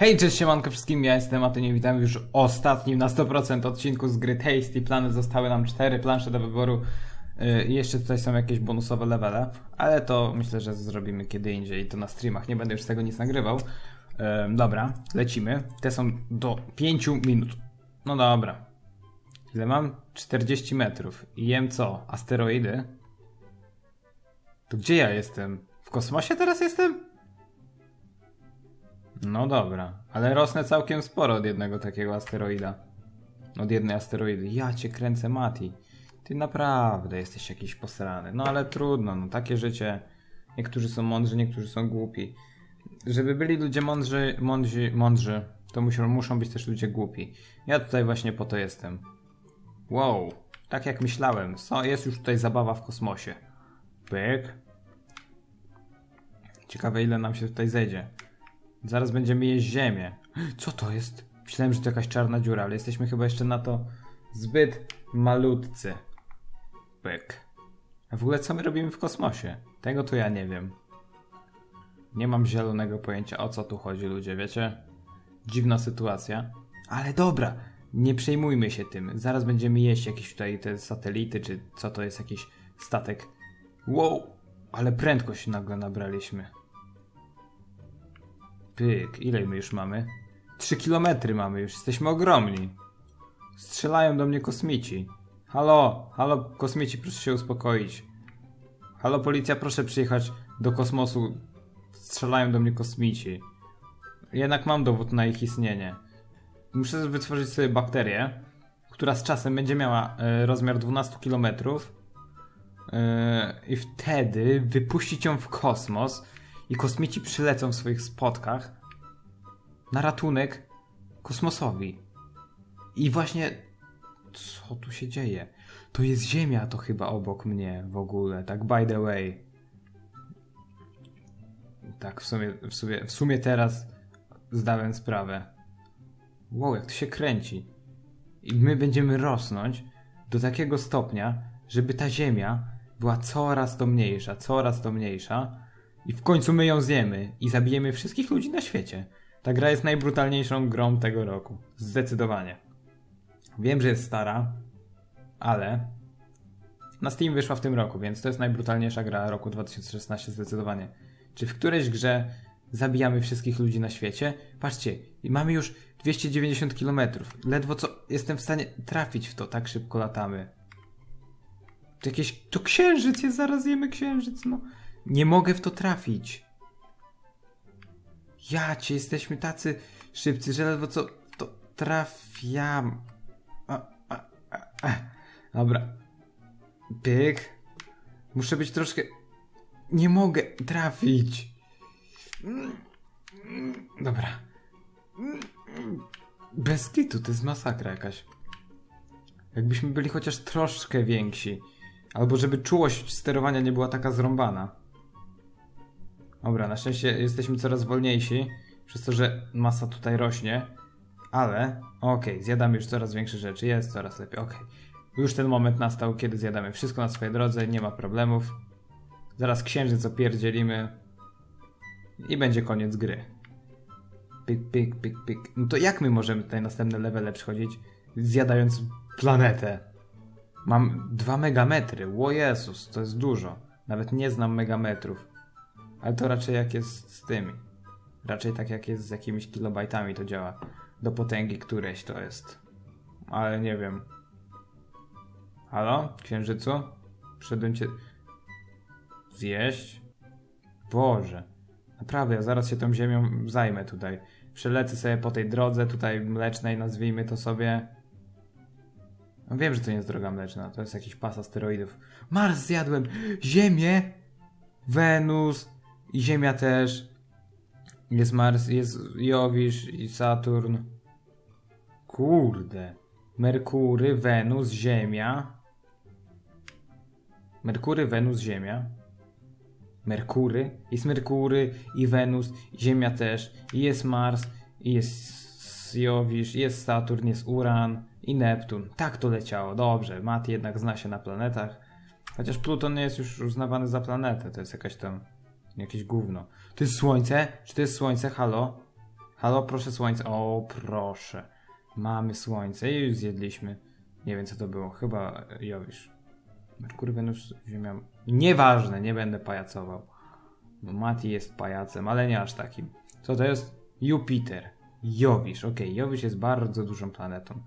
Hej, cześć siemanko wszystkim, ja jestem Matynie, witam już ostatnim na 100% odcinku z gry Tasty. Plany zostały nam cztery plansze do wyboru i jeszcze tutaj są jakieś bonusowe levele, ale to myślę, że zrobimy kiedy indziej, to na streamach, nie będę już z tego nic nagrywał. Dobra, lecimy. Te są do 5 minut. No dobra. Ile mam? 40 metrów. I jem co? Asteroidy? To gdzie ja jestem? W kosmosie teraz jestem? No dobra, ale rosnę całkiem sporo od jednego takiego asteroida. Od jednej asteroidy. Ja cię kręcę, Mati. Ty naprawdę jesteś jakiś posrany. No ale trudno, no takie życie. Niektórzy są mądrzy, niektórzy są głupi. Żeby byli ludzie mądrzy, mądrzy, mądrzy to muszą, muszą być też ludzie głupi. Ja tutaj właśnie po to jestem. Wow, tak jak myślałem. So, jest już tutaj zabawa w kosmosie. Pyk. Ciekawe ile nam się tutaj zejdzie. Zaraz będziemy jeść ziemię. Co to jest? Myślałem, że to jakaś czarna dziura, ale jesteśmy chyba jeszcze na to zbyt malutcy. Pyk. A w ogóle co my robimy w kosmosie? Tego to ja nie wiem. Nie mam zielonego pojęcia o co tu chodzi, ludzie, wiecie? Dziwna sytuacja. Ale dobra, nie przejmujmy się tym. Zaraz będziemy jeść jakieś tutaj te satelity, czy co to jest jakiś statek. Wow, ale prędkość nagle nabraliśmy. Pyk, ile my już mamy? 3 kilometry mamy już, jesteśmy ogromni. Strzelają do mnie kosmici. Halo, halo, kosmici, proszę się uspokoić. Halo, policja, proszę przyjechać do kosmosu. Strzelają do mnie kosmici. Jednak mam dowód na ich istnienie. Muszę wytworzyć sobie bakterię, która z czasem będzie miała e, rozmiar 12 km. E, I wtedy wypuścić ją w kosmos i kosmici przylecą w swoich spotkach na ratunek kosmosowi. I właśnie co tu się dzieje? To jest Ziemia to chyba obok mnie w ogóle, tak by the way. Tak, w sumie, w sumie, w sumie teraz zdałem sprawę. Wow, jak to się kręci. I my będziemy rosnąć do takiego stopnia, żeby ta Ziemia była coraz to mniejsza, coraz to mniejsza i w końcu my ją zjemy i zabijemy wszystkich ludzi na świecie. Ta gra jest najbrutalniejszą grą tego roku. Zdecydowanie. Wiem, że jest stara, ale na Steam wyszła w tym roku, więc to jest najbrutalniejsza gra roku 2016 zdecydowanie. Czy w którejś grze zabijamy wszystkich ludzi na świecie? Patrzcie, mamy już 290 km. Ledwo co jestem w stanie trafić w to, tak szybko latamy. To jakieś. To księżyc jest, zaraz jemy księżyc, no. Nie mogę w to trafić. Ja cię, jesteśmy tacy szybcy, że ledwo co to trafiam. A, a, a. Dobra. Pyk. Muszę być troszkę... Nie mogę trafić. Dobra. Bez kitu, to jest masakra jakaś. Jakbyśmy byli chociaż troszkę więksi. Albo żeby czułość sterowania nie była taka zrąbana. Dobra, na szczęście jesteśmy coraz wolniejsi, przez to, że masa tutaj rośnie, ale okej, okay, zjadamy już coraz większe rzeczy, jest coraz lepiej, okej. Okay. Już ten moment nastał, kiedy zjadamy wszystko na swojej drodze, nie ma problemów. Zaraz księżyc opierdzielimy i będzie koniec gry. Pik, pik, pik, pik. No to jak my możemy tutaj następne levele przychodzić, zjadając planetę? Mam 2 megametry, o Jezus, to jest dużo. Nawet nie znam megametrów. Ale to raczej jak jest z tymi. Raczej tak jak jest z jakimiś kilobajtami to działa. Do potęgi któreś to jest. Ale nie wiem. Halo? Księżycu? Przyszedłem cię... Zjeść? Boże. Naprawdę, ja zaraz się tą ziemią zajmę tutaj. Przelecę sobie po tej drodze tutaj mlecznej, nazwijmy to sobie. No wiem, że to nie jest droga mleczna, to jest jakiś pas asteroidów. Mars zjadłem! Ziemię! Wenus! I Ziemia też. Jest Mars, jest Jowisz i Saturn. Kurde. Merkury, Wenus, Ziemia. Merkury, Wenus, Ziemia. Merkury. Jest Merkury i Wenus, Ziemia też. I jest Mars, i jest Jowisz, jest Saturn, jest Uran i Neptun. Tak to leciało. Dobrze, Mat jednak zna się na planetach. Chociaż Pluton jest już uznawany za planetę. To jest jakaś tam Jakieś gówno. To jest słońce? Czy to jest słońce? Halo? Halo, proszę słońce. O, proszę. Mamy słońce i już zjedliśmy. Nie wiem co to było. Chyba e, Jowisz. Merkury, Wenus, Ziemia. Nieważne, nie będę pajacował. Bo Mati jest pajacem, ale nie aż takim. Co to jest? Jupiter. Jowisz, okej, Jowisz jest bardzo dużą planetą.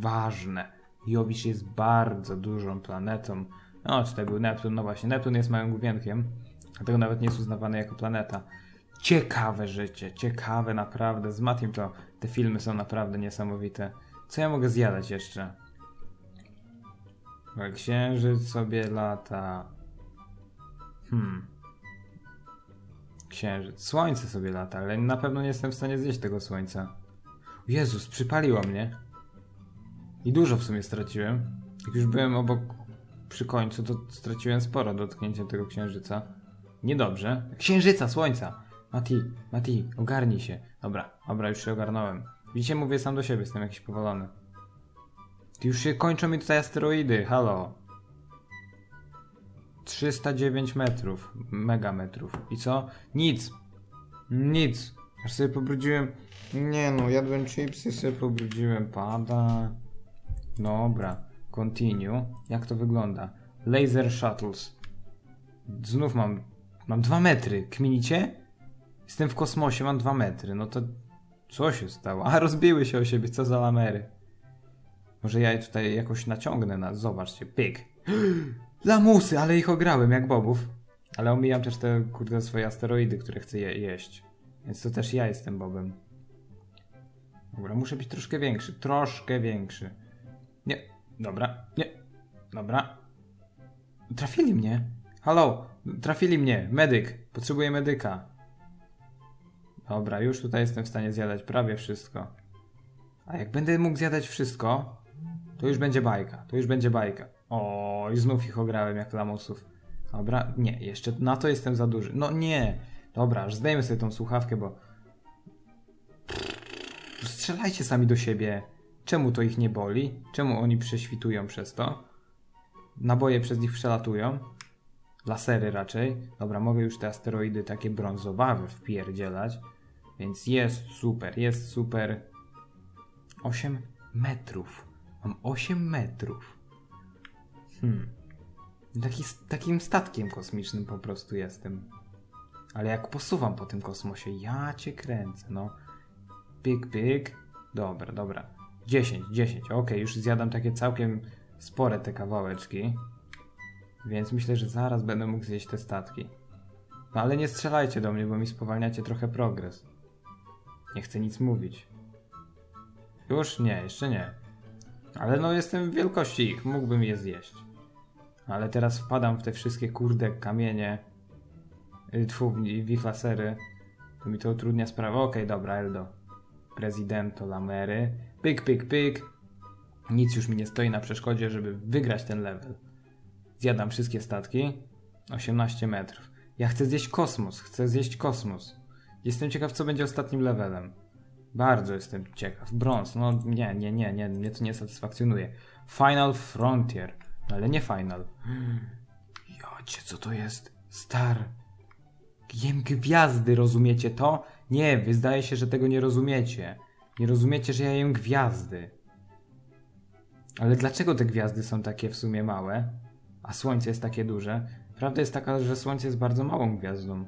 Ważne. Jowisz jest bardzo dużą planetą. No, tutaj był Neptun, no właśnie, Neptun jest małym główienkiem, dlatego nawet nie jest uznawany jako planeta. Ciekawe życie, ciekawe naprawdę. Z Matim to te filmy są naprawdę niesamowite. Co ja mogę zjadać jeszcze? O, Księżyc sobie lata. Hmm. Księżyc. Słońce sobie lata, ale na pewno nie jestem w stanie zjeść tego słońca. Jezus, przypaliło mnie. I dużo w sumie straciłem. Jak już byłem obok przy końcu, to straciłem sporo dotknięciem tego księżyca. Niedobrze. Księżyca, słońca! Mati, Mati, ogarnij się. Dobra, dobra, już się ogarnąłem. Widzicie, mówię sam do siebie, jestem jakiś powolony. Już się kończą mi tutaj asteroidy, halo. 309 metrów, megametrów. I co? Nic. Nic. Aż sobie pobrudziłem. Nie no, jadłem chipsy, sobie pobrudziłem. Pada. Dobra. Continue. Jak to wygląda? Laser shuttles. Znów mam. Mam 2 metry. Kminicie? Jestem w kosmosie, mam 2 metry. No to. Co się stało? A rozbiły się o siebie, co za lamery. Może ja je tutaj jakoś naciągnę na. Zobaczcie, pyk. Lamusy, ale ich ograłem jak bobów. Ale omijam też te kurde swoje asteroidy, które chcę je jeść. Więc to też ja jestem bobem. Dobra, muszę być troszkę większy. Troszkę większy. Nie. Dobra. Nie. Dobra. Trafili mnie. Halo. Trafili mnie. Medyk. Potrzebuję medyka. Dobra, już tutaj jestem w stanie zjadać prawie wszystko. A jak będę mógł zjadać wszystko, to już będzie bajka. To już będzie bajka. O, i znów ich ograłem jak lamusów. Dobra, nie, jeszcze na to jestem za duży. No nie. Dobra, aż zdejmę sobie tą słuchawkę, bo... Strzelajcie sami do siebie. Czemu to ich nie boli? Czemu oni prześwitują przez to? Naboje przez nich przelatują. Lasery raczej. Dobra, mogę już te asteroidy takie brązowawe wpierdzielać. Więc jest super, jest super. 8 metrów. Mam 8 metrów. Hmm. Taki, takim statkiem kosmicznym po prostu jestem. Ale jak posuwam po tym kosmosie, ja cię kręcę, no. Pyk, pyk. Dobra, dobra. 10, 10. Ok, już zjadam takie całkiem spore te kawałeczki. Więc myślę, że zaraz będę mógł zjeść te statki. No ale nie strzelajcie do mnie, bo mi spowalniacie trochę progres. Nie chcę nic mówić. Już? Nie, jeszcze nie. Ale no jestem w wielkości ich, mógłbym je zjeść. Ale teraz wpadam w te wszystkie kurde kamienie. y, Tfu, w w ich lasery. To mi to utrudnia sprawę. Okej, dobra, Eldo. Prezydento Lamery. Pyk, pyk, pyk. Nic już mi nie stoi na przeszkodzie, żeby wygrać ten level. Zjadam wszystkie statki. 18 metrów. Ja chcę zjeść kosmos. Chcę zjeść kosmos. Jestem ciekaw, co będzie ostatnim levelem. Bardzo jestem ciekaw. Brąz, no nie, nie, nie, nie, mnie to nie satysfakcjonuje. Final Frontier. No ale nie Final. Jocie, co to jest? Star. Jem gwiazdy, rozumiecie to? Nie, wy zdaje się, że tego nie rozumiecie. Nie rozumiecie, że ja jem gwiazdy. Ale dlaczego te gwiazdy są takie w sumie małe, a Słońce jest takie duże? Prawda jest taka, że Słońce jest bardzo małą gwiazdą.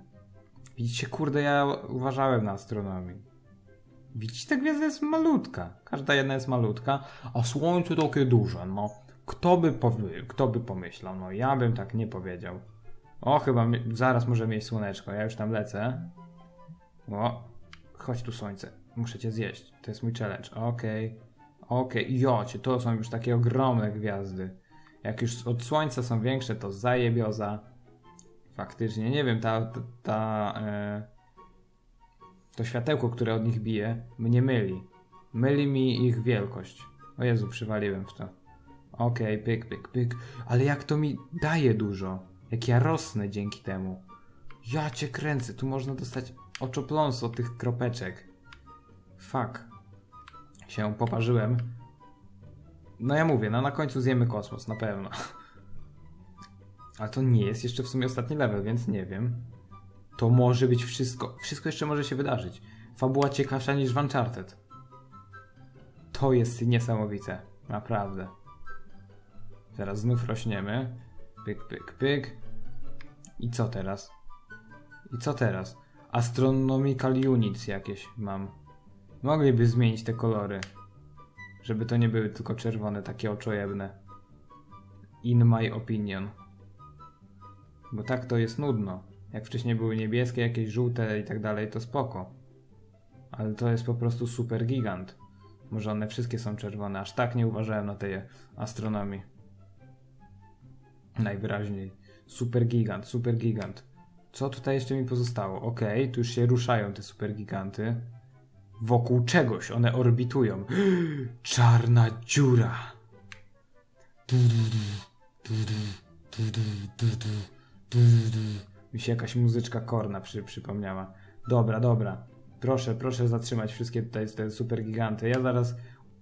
Widzicie, kurde, ja uważałem na astronomii. Widzicie, ta gwiazda jest malutka. Każda jedna jest malutka, a Słońce takie duże, no. Kto by, kto by pomyślał? No ja bym tak nie powiedział. O, chyba zaraz może mieć słoneczko. Ja już tam lecę. O, chodź tu słońce. Muszę cię zjeść. To jest mój challenge. Okej. Okej. Jocie, to są już takie ogromne gwiazdy. Jak już od słońca są większe, to zajebioza. Faktycznie, nie wiem, ta, ta, ta e, to światełko, które od nich bije, mnie myli. Myli mi ich wielkość. O Jezu, przywaliłem w to. Okej, pyk, pyk, pyk. Ale jak to mi daje dużo. Jak ja rosnę dzięki temu. Ja cię kręcę, tu można dostać oczopląsu od tych kropeczek. Fuck. Się poparzyłem. No ja mówię, no na końcu zjemy kosmos, na pewno. Ale to nie jest jeszcze w sumie ostatni level, więc nie wiem. To może być wszystko. Wszystko jeszcze może się wydarzyć. fabuła ciekawsza niż w Uncharted. To jest niesamowite. Naprawdę. Teraz znów rośniemy. Pyk, pyk, pyk. I co teraz? I co teraz? Astronomical Units jakieś mam. Mogliby zmienić te kolory. Żeby to nie były tylko czerwone, takie oczojebne. In my opinion. Bo tak to jest nudno. Jak wcześniej były niebieskie, jakieś żółte i tak dalej, to spoko. Ale to jest po prostu super gigant. Może one wszystkie są czerwone, aż tak nie uważałem na tej astronomii. Najwyraźniej. Super gigant, super gigant. Co tutaj jeszcze mi pozostało? Okej, tu już się ruszają te super giganty. Wokół czegoś one orbitują. Czarna dziura. Mi się jakaś muzyczka korna przy, przypomniała. Dobra, dobra. Proszę, proszę zatrzymać wszystkie tutaj te super giganty. Ja zaraz.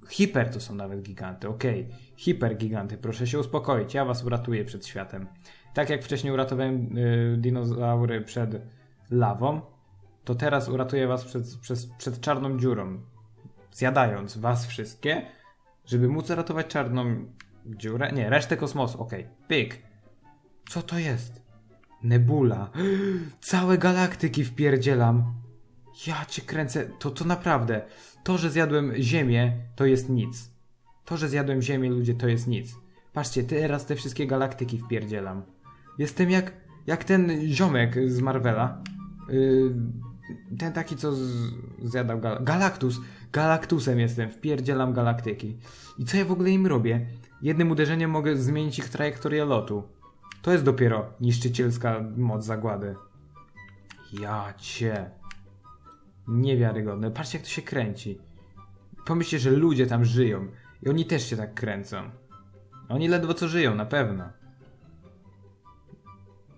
Hiper to są nawet giganty, okej. Hiper giganty, proszę się uspokoić. Ja was uratuję przed światem. Tak jak wcześniej uratowałem y, dinozaury przed lawą, to teraz uratuję was przed, przed, przed czarną dziurą. Zjadając was wszystkie, żeby móc ratować czarną dziurę. Nie, resztę kosmosu, okej. Pyk. Co to jest? Nebula. Całe galaktyki wpierdzielam. Ja cię kręcę. To, to naprawdę. To, że zjadłem Ziemię, to jest nic. To, że zjadłem Ziemię, ludzie, to jest nic. Patrzcie, teraz te wszystkie galaktyki wpierdzielam. Jestem jak, jak ten ziomek z Marvela. Yy, ten taki, co zjadał gal Galactus. Galactusem jestem, wpierdzielam galaktyki. I co ja w ogóle im robię? Jednym uderzeniem mogę zmienić ich trajektorię lotu. To jest dopiero niszczycielska moc zagłady. Ja cię. Niewiarygodne. Patrzcie, jak to się kręci. Pomyślcie, że ludzie tam żyją. I oni też się tak kręcą. Oni ledwo co żyją, na pewno.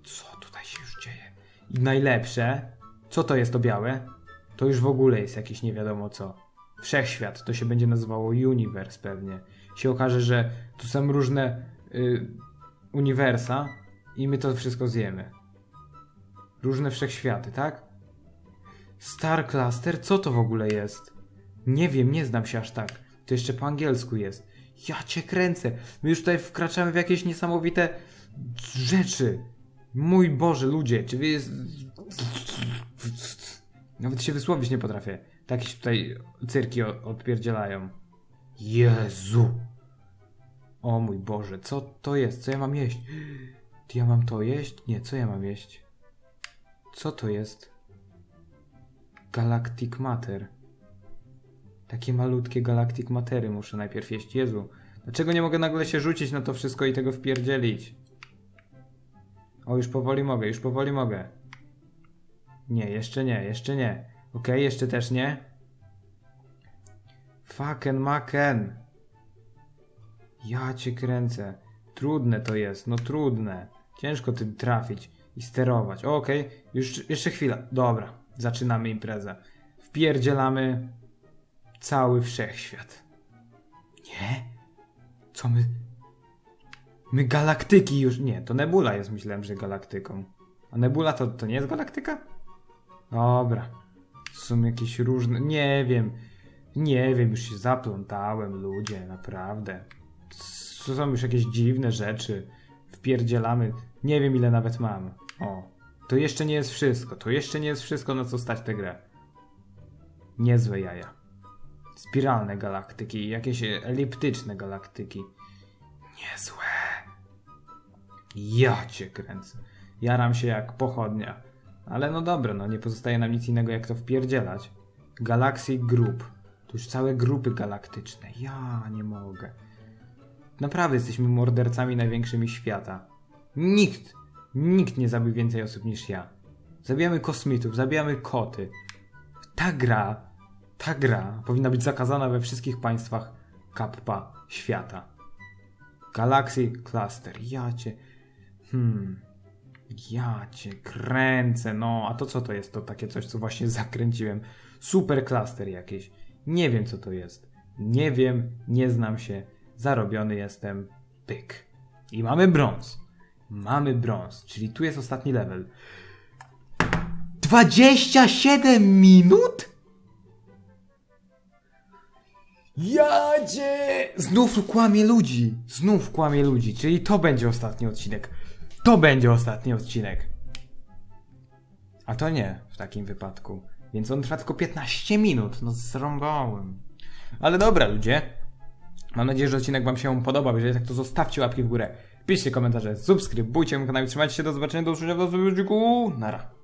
Co tutaj się już dzieje? I najlepsze, co to jest to białe? To już w ogóle jest jakieś nie wiadomo co. Wszechświat, to się będzie nazywało Universe pewnie. Się okaże, że tu są różne y, uniwersa i my to wszystko zjemy. Różne wszechświaty, tak? Star Cluster? Co to w ogóle jest? Nie wiem, nie znam się aż tak. To jeszcze po angielsku jest. Ja cię kręcę. My już tutaj wkraczamy w jakieś niesamowite rzeczy. Mój Boże, ludzie, czy wy jest... Nawet się wysłowić nie potrafię. Takie się tutaj cyrki odpierdzielają. Jezu! O mój Boże, co to jest? Co ja mam jeść? Ja mam to jeść? Nie, co ja mam jeść? Co to jest? Galactic Matter. Takie malutkie Galactic Matery muszę najpierw jeść. Jezu, dlaczego nie mogę nagle się rzucić na to wszystko i tego wpierdzielić? O, już powoli mogę, już powoli mogę. Nie, jeszcze nie, jeszcze nie. Okej, jeszcze też nie. Fucken maken. Ja cię kręcę. Trudne to jest, no trudne. Ciężko tym trafić i sterować. O, Okej, już jeszcze chwila. Dobra, zaczynamy imprezę. Wpierdzielamy cały wszechświat. Nie? Co my? My galaktyki już. Nie, to Nebula jest, myślałem, że galaktyką. A Nebula to, to nie jest galaktyka? Dobra. Są jakieś różne. Nie wiem. Nie wiem, już się zaplątałem, ludzie, naprawdę. To są już jakieś dziwne rzeczy. Wpierdzielamy. Nie wiem, ile nawet mam. O. To jeszcze nie jest wszystko. To jeszcze nie jest wszystko, na co stać tę grę. Niezłe jaja. Spiralne galaktyki, jakieś eliptyczne galaktyki. Niezłe. Ja cię kręcę. Jaram się jak pochodnia. Ale no dobra, no nie pozostaje nam nic innego jak to wpierdzielać. Galaxy Group. To już całe grupy galaktyczne. Ja nie mogę. Naprawdę jesteśmy mordercami największymi świata. Nikt, nikt nie zabił więcej osób niż ja. Zabijamy kosmitów, zabijamy koty. Ta gra, ta gra powinna być zakazana we wszystkich państwach kappa świata. Galaxy Cluster. Ja cię. Hmm. Ja cię kręcę. No, a to co to jest? To takie coś, co właśnie zakręciłem. Super Cluster jakieś. Nie wiem, co to jest. Nie wiem, nie znam się. Zarobiony jestem. Pyk. I mamy brąz. Mamy brąz, czyli tu jest ostatni level. 27 minut? Jadzie! Znów kłamie ludzi. Znów kłamie ludzi. Czyli to będzie ostatni odcinek. To będzie ostatni odcinek. A to nie w takim wypadku. Więc on trwa tylko 15 minut. No zrąbałem. Ale dobra, ludzie. Mam nadzieję, że odcinek Wam się podobał. Jeżeli tak, to zostawcie łapki w górę. Piszcie komentarze, subskrybujcie mój kanał i trzymajcie się do zobaczenia, do usłyszenia w następnym odcinku. Nara.